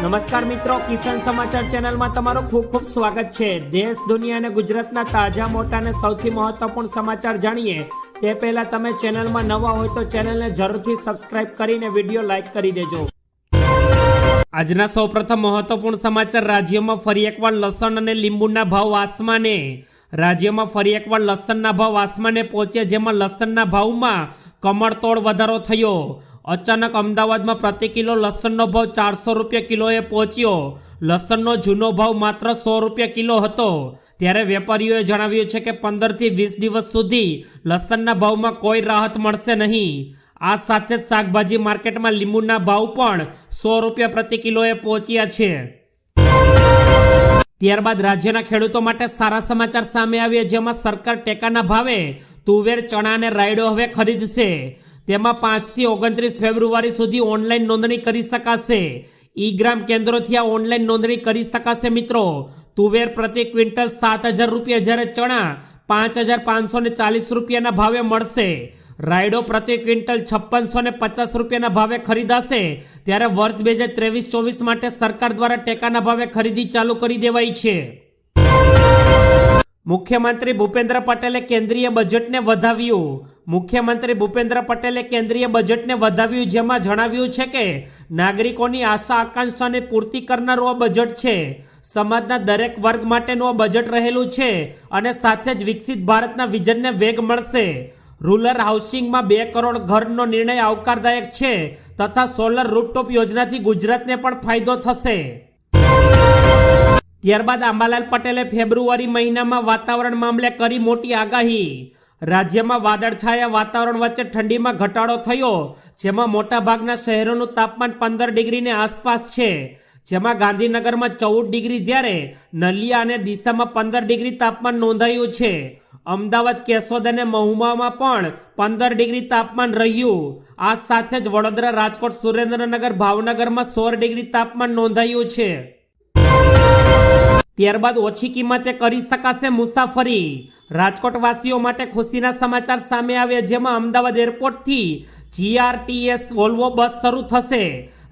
નમસ્કાર મિત્રો, કિસાન સમાચાર ચેનલમાં તમારું ખૂબ ખૂબ સ્વાગત છે. દેશ, દુનિયા અને ગુજરાતના તાજા, મોટા અને સૌથી મહત્વપૂર્ણ સમાચાર જાણીએ. તે પહેલા તમે ચેનલમાં નવા હોય તો ચેનલને જરૂરથી સબસ્ક્રાઇબ કરીને વીડિયો લાઇક કરી દેજો. આજના સૌપ્રથમ મહત્વપૂર્ણ સમાચાર, રાજ્યમાં ફરી એકવાર લસણ અને લીંબુના ભાવ આસમાને રાજ્યમાં ફરી એકવાર લસણના ભાવ આસમાને પહોંચ્યા, જેમાં લસણના ભાવમાં કમરતોડ વધારો થયો. અચાનક અમદાવાદમાં પ્રતિ કિલો લસણનો ભાવ ચારસો રૂપિયા કિલોએ પહોંચ્યો. લસણનો જૂનો ભાવ માત્ર સો રૂપિયા કિલો હતો. ત્યારે વેપારીઓએ જણાવ્યું છે કે પંદરથી વીસ દિવસ સુધી લસણના ભાવમાં કોઈ રાહત મળશે નહીં. આ સાથે જ શાકભાજી માર્કેટમાં લીંબુના ભાવ પણ સો રૂપિયા પ્રતિ કિલોએ પહોંચ્યા છે. ત્યારબાદ રાજ્યના ખેડૂતો માટે સારા સમાચાર સામે આવ્યા, જેમાં સરકાર ટેકાના ભાવે તુવેર, ચણા અને રાયડો હવે ખરીદશે. તેમાં પાંચથી ઓગણત્રીસ ફેબ્રુઆરી સુધી ઓનલાઈન નોંધણી કરી શકાશે. ઈ ગ્રામ કેન્દ્રોથી આ ઓનલાઈન નોંધણી કરી શકાશે મિત્રો. તુવેર પ્રતિ ક્વિન્ટલ સાત હજાર રૂપિયા જ્યારે ચણા પાંચ હજાર પાંચસો ને ચાલીસ રૂપિયાના ભાવે મળશે. રાયડો પ્રતિ ક્વિન્ટલ છપ્પનસો ને પચાસ રૂપિયાના ભાવે ખરીદાશે. ત્યારે વર્ષ બે હજાર ત્રેવીસ ચોવીસ માટે સરકાર દ્વારા ટેકાના ભાવે ખરીદી ચાલુ કરી દેવાઈ છે. મુખ્યમંત્રી ભૂપેન્દ્ર પટેલે કેન્દ્રીય બજેટને વધાવ્યું. મુખ્યમંત્રી ભૂપેન્દ્ર પટેલે કેન્દ્રીય બજેટને વધાવ્યું, જેમાં જણાવ્યું છે કે નાગરિકોની આશા આકાંક્ષાને પૂર્તિ કરનારું આ બજેટ છે. સમાજના દરેક વર્ગ માટેનું આ બજેટ રહેલું છે અને સાથે જ વિકસિત ભારતના વિઝનને વેગ મળશે. રૂરલ હાઉસિંગમાં બે કરોડ ઘરનો નિર્ણય આવકારદાયક છે તથા સોલર રૂપટોપ યોજનાથી ગુજરાતને પણ ફાયદો થશે. ત્યારબાદ આંબાલાલ પટેલે ફેબ્રુઆરી મહિનામાં વાતાવરણ મામલે કરી મોટી આગાહી. રાજ્યમાં વાદળછાયા વાતાવરણ વચ્ચે ઠંડીમાં ઘટાડો થયો, જેમાં મોટાભાગના શહેરોનું તાપમાન પંદર ડિગ્રીની આસપાસ છે. જેમાં ગાંધીનગરમાં ચૌદ ડિગ્રી જ્યારે નલિયા અને ડીસામાં પંદર ડિગ્રી તાપમાન નોંધાયું છે. અમદાવાદ, કેશોદ અને મહુમામાં પણ પંદર ડિગ્રી તાપમાન રહ્યું. આ સાથે જ વડોદરા, રાજકોટ, સુરેન્દ્રનગર, ભાવનગરમાં સોળ ડિગ્રી તાપમાન નોંધાયું છે. ત્યારબાદ ઓછી કિંમતે કરી શકાશે મુસાફરી. રાજકોટવાસીઓ માટે ખુશીના સમાચાર સામે આવ્યા, જેમાં અમદાવાદ એરપોર્ટથી જીઆરટીએસ વોલ્વો બસ શરૂ થશે.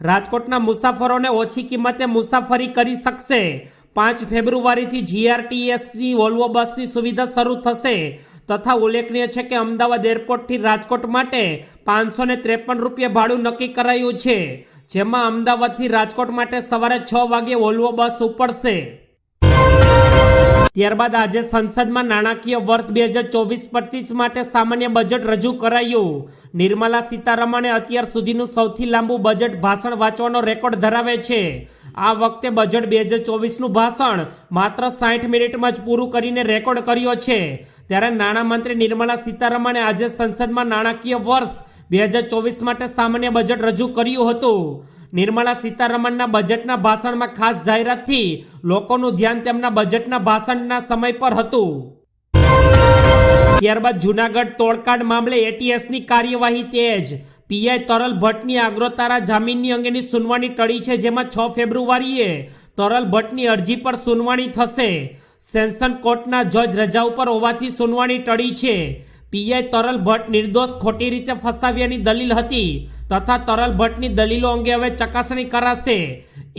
રાજકોટના મુસાફરોને ઓછી કિંમતે મુસાફરી કરી શકશે. પાંચ ફેબ્રુઆરીથી જીઆરટીએસની વોલ્વો બસની સુવિધા શરૂ થશે. તથા ઉલ્લેખનીય છે કે અમદાવાદ એરપોર્ટથી રાજકોટ માટે પાંચસો ને ત્રેપન રૂપિયા ભાડું નક્કી કરાયું છે, જેમાં અમદાવાદથી રાજકોટ માટે સવારે છ વાગે વોલ્વો બસ ઉપડશે. ત્યારબાદ આજે સંસદમાં નાણાકીય વર્ષ બે હજાર ચોવીસ પચીસ માટે સામાન્ય બજેટ રજૂ કરાયું. નિર્મલા સીતારમણે અત્યાર સુધીનું સૌથી લાંબુ બજેટ ભાષણ વાંચવાનો રેકોર્ડ ધરાવે છે. આ વખતે બજેટ બે હજાર ચોવીસનું ભાષણ માત્ર સાઠ મિનિટમાં જ પૂરું કરીને રેકોર્ડ કર્યો છે. ત્યારે નાણામંત્રી નિર્મલા સીતારમણે આજે સંસદમાં નાણાકીય વર્ષ બે હજાર ચોવીસ માટે સામાન્ય બજેટ રજૂ કર્યું હતું. નિર્મલા સીતારમણના બજેટના ભાષણમાં ખાસ જાહેરાતથી લોકોનું ધ્યાન તેમના બજેટના ભાષણના સમય પર હતું. ત્યારબાદ જુનાગઢ તોડકાંડ મામલે એટીએસની કાર્યવાહી તેજ. પીઆઈ તરલ ભટ્ટની આગ્રોતારા જામીનની અંગેની સુનવાણી ટળી છે, જેમાં છ ફેબ્રુઆરીએ તરલ ભટ્ટની અરજી પર સુનવાણી થશે. સેન્સન કોર્ટના જજ રજા ઉપર હોવાથી સુનવાણી ટળી છે. પીઆઈ તરલ ભટ્ટ નિર્દોષ ખોટી રીતે ફસાવ્યાની દલીલ હતી તથા તરલ ભટ્ટની દલીલો અંગે હવે ચકાસણી કરાશે.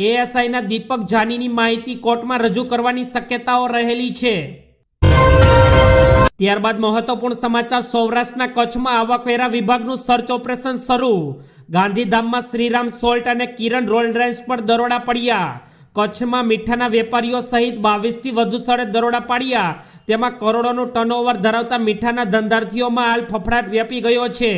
એએસઆઈના દીપક જાનીની માહિતી કોર્ટમાં રજૂ કરવાની શક્યતાઓ રહેલી છે. ત્યારબાદ મહત્વપૂર્ણ સમાચાર સૌરાષ્ટ્રના કચ્છમાં આવકવેરા વિભાગનું સર્ચ ઓપરેશન શરૂ. ગાંધીધામમાં શ્રીરામ સોલ્ટ અને કિરણ રોલ રેન્જ પર દરોડા પડ્યા. કચ્છમાં મીઠાના વેપારીઓ સહિત બાવીસથી વધુ સ્થળે દરોડા પાડ્યા. તેમાં કરોડોનું ટર્નઓવર ધરાવતા મીઠાના ધંધાર્થીઓમાં હાલ ફફડાટ વ્યાપી ગયો છે.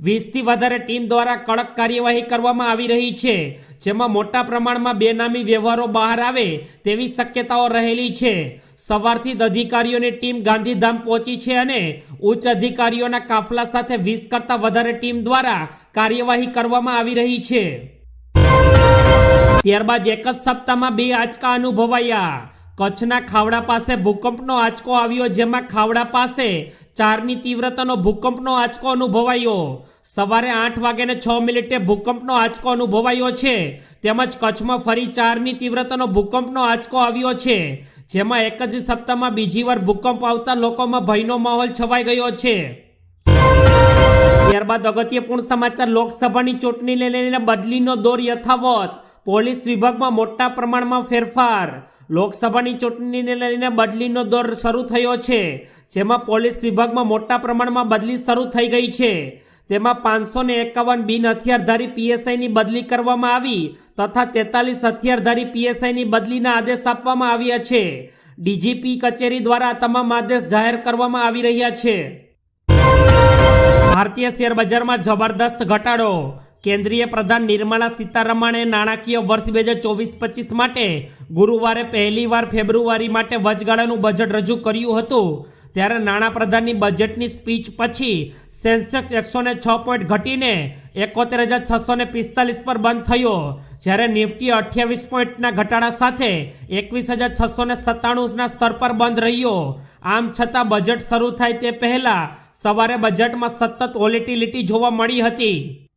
વીસથી વધારે ટીમ દ્વારા કડક કાર્યવાહી કરવામાં આવી રહી છે, જેમાં મોટા પ્રમાણમાં બેનામી વ્યવહારો બહાર આવે તેવી શક્યતાઓ રહેલી છે. સવારથી જ અધિકારીઓની ટીમ ગાંધીધામ પહોંચી છે અને ઉચ્ચ અધિકારીઓના કાફલા સાથે વીસ કરતાં વધારે ટીમ દ્વારા કાર્યવાહી કરવામાં આવી રહી છે. ત્યારબાદ એક જ સપ્તાહમાં બે આંચકા અનુભવાયા. કચ્છના ખાવડા પાસે ભૂકંપનો આંચકો આવ્યો, જેમાં ખાવડા પાસે ચારની તીવ્રતાનો ભૂકંપનો આંચકો અનુભવાયો. સવારે આઠ વાગ્યાને છ મિનિટે ભૂકંપનો આંચકો અનુભવાયો છે. તેમજ કચ્છમાં ફરી ચારની તીવ્રતાનો ભૂકંપનો આંચકો આવ્યો છે. જેમાં એક જ સપ્તાહમાં બીજી વાર ભૂકંપ આવતા લોકોમાં ભયનો માહોલ છવાઈ ગયો છે. ત્યારબાદ અગત્યપૂર્ણ સમાચાર, લોકસભાની ચૂંટણીને લઈને બદલીનો દોર યથાવત. પોલીસ વિભાગમાં મોટા પ્રમાણમાં ફેરફાર. લોકસભાની ચૂંટણીને લઈને બદલીનો દોર શરૂ થયો છે. જેમાં પોલીસ વિભાગમાં મોટા પ્રમાણમાં બદલી શરૂ થઈ ગઈ છે. તેમાં પાંચસો ને એકાવન બિન હથિયારધારી પીએસઆઈની બદલી કરવામાં આવી તથા તેતાલીસ હથિયારધારી પીએસઆઈની બદલીના આદેશ આપવામાં આવ્યા છે. ડીજીપી કચેરી દ્વારા તમામ આદેશ જાહેર કરવામાં આવી રહ્યા છે. ભારતીય શેર બજારમાં જબરદસ્ત ઘટાડો. કેન્દ્રીય પ્રધાન નિર્મલા સીતારમણે નાણાકીય વર્ષ બે હજાર ચોવીસ પચીસ માટે ગુરુવારે પહેલીવાર ફેબ્રુઆરી માટે વચગાળાનું બજેટ રજૂ કર્યું હતું. ત્યારે નાણાપ્રધાનની બજેટની સ્પીચ પછી સેન્સેક્સ એકસો ને છ પોઈન્ટ ઘટીને એકોતેર હજાર છસો ને પિસ્તાલીસ પર બંધ થયો. જ્યારે નિફ્ટી અઠ્યાવીસ પોઈન્ટના ઘટાડા સાથે એકવીસ હજાર છસો ને સત્તાણુંના સ્તર પર બંધ રહ્યો. આમ છતાં બજેટ શરૂ થાય તે પહેલાં સવારે બજેટમાં સતત વોલેટિલિટી જોવા મળી હતી.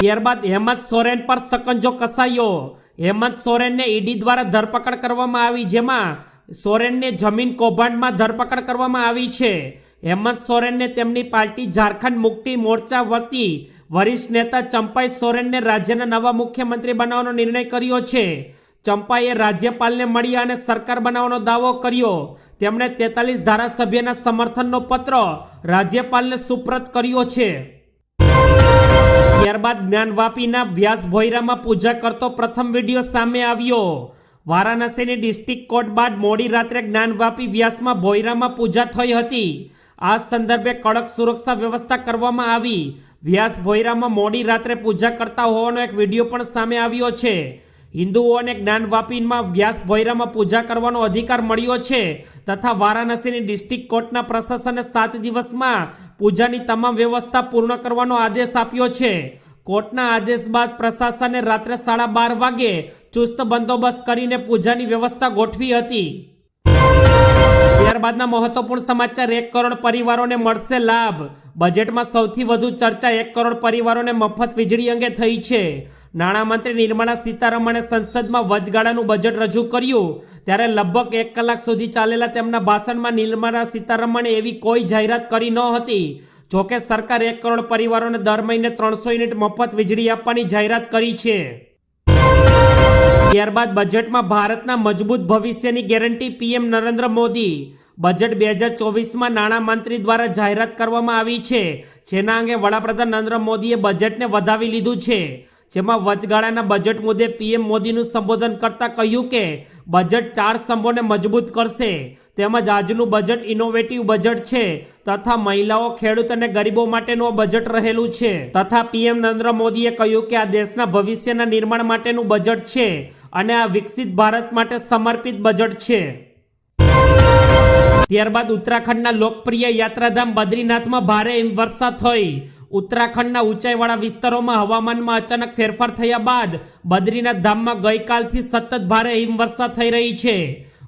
ત્યારબાદ હેમંત સોરેન પર સકંજો કસાયો. હેમંત સોરેનને ઈડી દ્વારા ધરપકડ કરવામાં આવી, જેમાં સોરેનને જમીન કૌભાંડમાં ધરપકડ કરવામાં આવી છે. હેમંત સોરેનને તેમની પાર્ટી ઝારખંડ મુક્તિ મોરચા વતી વરિષ્ઠ નેતા ચંપાઈ સોરેનને રાજ્યના નવા મુખ્યમંત્રી બનાવવાનો નિર્ણય કર્યો છે. ચંપાઈએ રાજ્યપાલને મળ્યા અને સરકાર બનાવવાનો દાવો કર્યો. તેમણે તેતાલીસ ધારાસભ્યના સમર્થનનો પત્ર રાજ્યપાલને સુપ્રત કર્યો છે. ત્યારબાદ જ્ઞાનવાપીના વ્યાસ ભોયરામાં પૂજા કરતો પ્રથમ વીડિયો સામે આવ્યો. વારાણસીની ડિસ્ટ્રિક્ટ કોર્ટ બાદ મોડી રાત્રે જ્ઞાનવાપી વ્યાસમાં ભોયરામાં પૂજા થઈ હતી. આ સંદર્ભે કડક સુરક્ષા વ્યવસ્થા કરવામાં આવી. વ્યાસ ભોયરામાં મોડી રાત્રે પૂજા કરતા હોવાનો એક વીડિયો પણ સામે આવ્યો છે. હિન્દુઓને જ્ઞાનવાપીમાં વ્યાસ ભૈરામાં પૂજા કરવાનો અધિકાર મળ્યો છે તથા વારાણસીની ડિસ્ટ્રિક્ટ કોર્ટના પ્રશાસને સાત દિવસમાં પૂજાની તમામ વ્યવસ્થા પૂર્ણ કરવાનો આદેશ આપ્યો છે. કોર્ટના આદેશ બાદ પ્રશાસને રાત્રે સાડા બાર વાગે ચુસ્ત બંદોબસ્ત કરીને પૂજાની વ્યવસ્થા ગોઠવી હતી. ત્યારબાદના મહત્વપૂર્ણ સમાચાર, એક કરોડ પરિવારોને મળશે લાભ. બજેટમાં સૌથી વધુ ચર્ચા, એક કરોડ પરિવારોને મફત વીજળી અંગે થઈ છે. નાણામંત્રી નિર્મલા સીતારમણે સંસદમાં વચગાળાનું બજેટ રજૂ કર્યું. ત્યારે લગભગ એક કલાક સુધી ચાલેલા તેમના ભાષણમાં નિર્મલા સીતારમણે એવી કોઈ જાહેરાત કરી ન હતી. જોકે સરકાર એક કરોડ પરિવારોને દર મહિને ત્રણસો યુનિટ મફત વીજળી આપવાની જાહેરાત કરી છે. ત્યારબાદ બજેટમાં ભારતના મજબૂત ભવિષ્યની guarantee PM Narendra Modi. Budget બે હજાર ચોવીસમાં નાણામંત્રી દ્વારા જાહેરાત કરવામાં આવી છે. જેના અંગે વડાપ્રધાન નરેન્દ્ર મોદીએ બજેટને વધાવી લીધું છે. જેમાં વચગાળાના બજેટ મુદ્દે પીએમ મોદીનું સંબોધન કરતા કહ્યું કે, બજેટ ચાર સ્તંભોને મજબૂત કરશે. તેમજ આજનું બજેટ ઇનોવેટિવ બજેટ છે તથા મહિલાઓ, ખેડૂત અને ગરીબો માટેનું બજેટ રહેલું છે. તથા પીએમ નરેન્દ્ર મોદીએ કહ્યું કે, આ દેશના ભવિષ્યના નિર્માણ માટેનું બજેટ છે. અને આ વિકસિત ભારત માટે સમર્પિત બજેટ છે. ત્યારબાદ ઉત્તરાખંડના લોકપ્રિય યાત્રાધામ બદ્રીનાથમાં ભારે હિમવર્ષા થઈ. ઉત્તરાખંડના ઊંચાઈવાળા વિસ્તારોમાં હવામાનમાં અચાનક ફેરફાર થયા બાદ બદ્રીનાથ ધામમાં ગઈકાલથી સતત ભારે હિમવર્ષા થઈ રહી છે.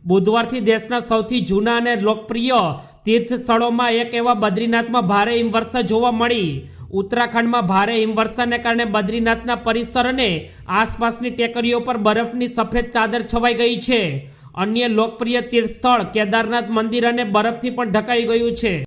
બુધવારથી દેશના સૌથી જૂના અને લોકપ્રિય તીર્થ સ્થળોમાં એક એવા બદ્રીનાથમાં ભારે હિમવર્ષા જોવા મળી. ઉત્તરાખંડમાં ભારે હિમવર્ષાને કારણે બદ્રીનાથના પરિસર અને આસપાસની ટેકરીઓ પર બરફની સફેદ ચાદર છવાઈ ગઈ છે. અન્ય લોકપ્રિય તીર્થ સ્થળ કેદારનાથ મંદિર અને બરફથી પણ ઢકાઈ ગયું છે.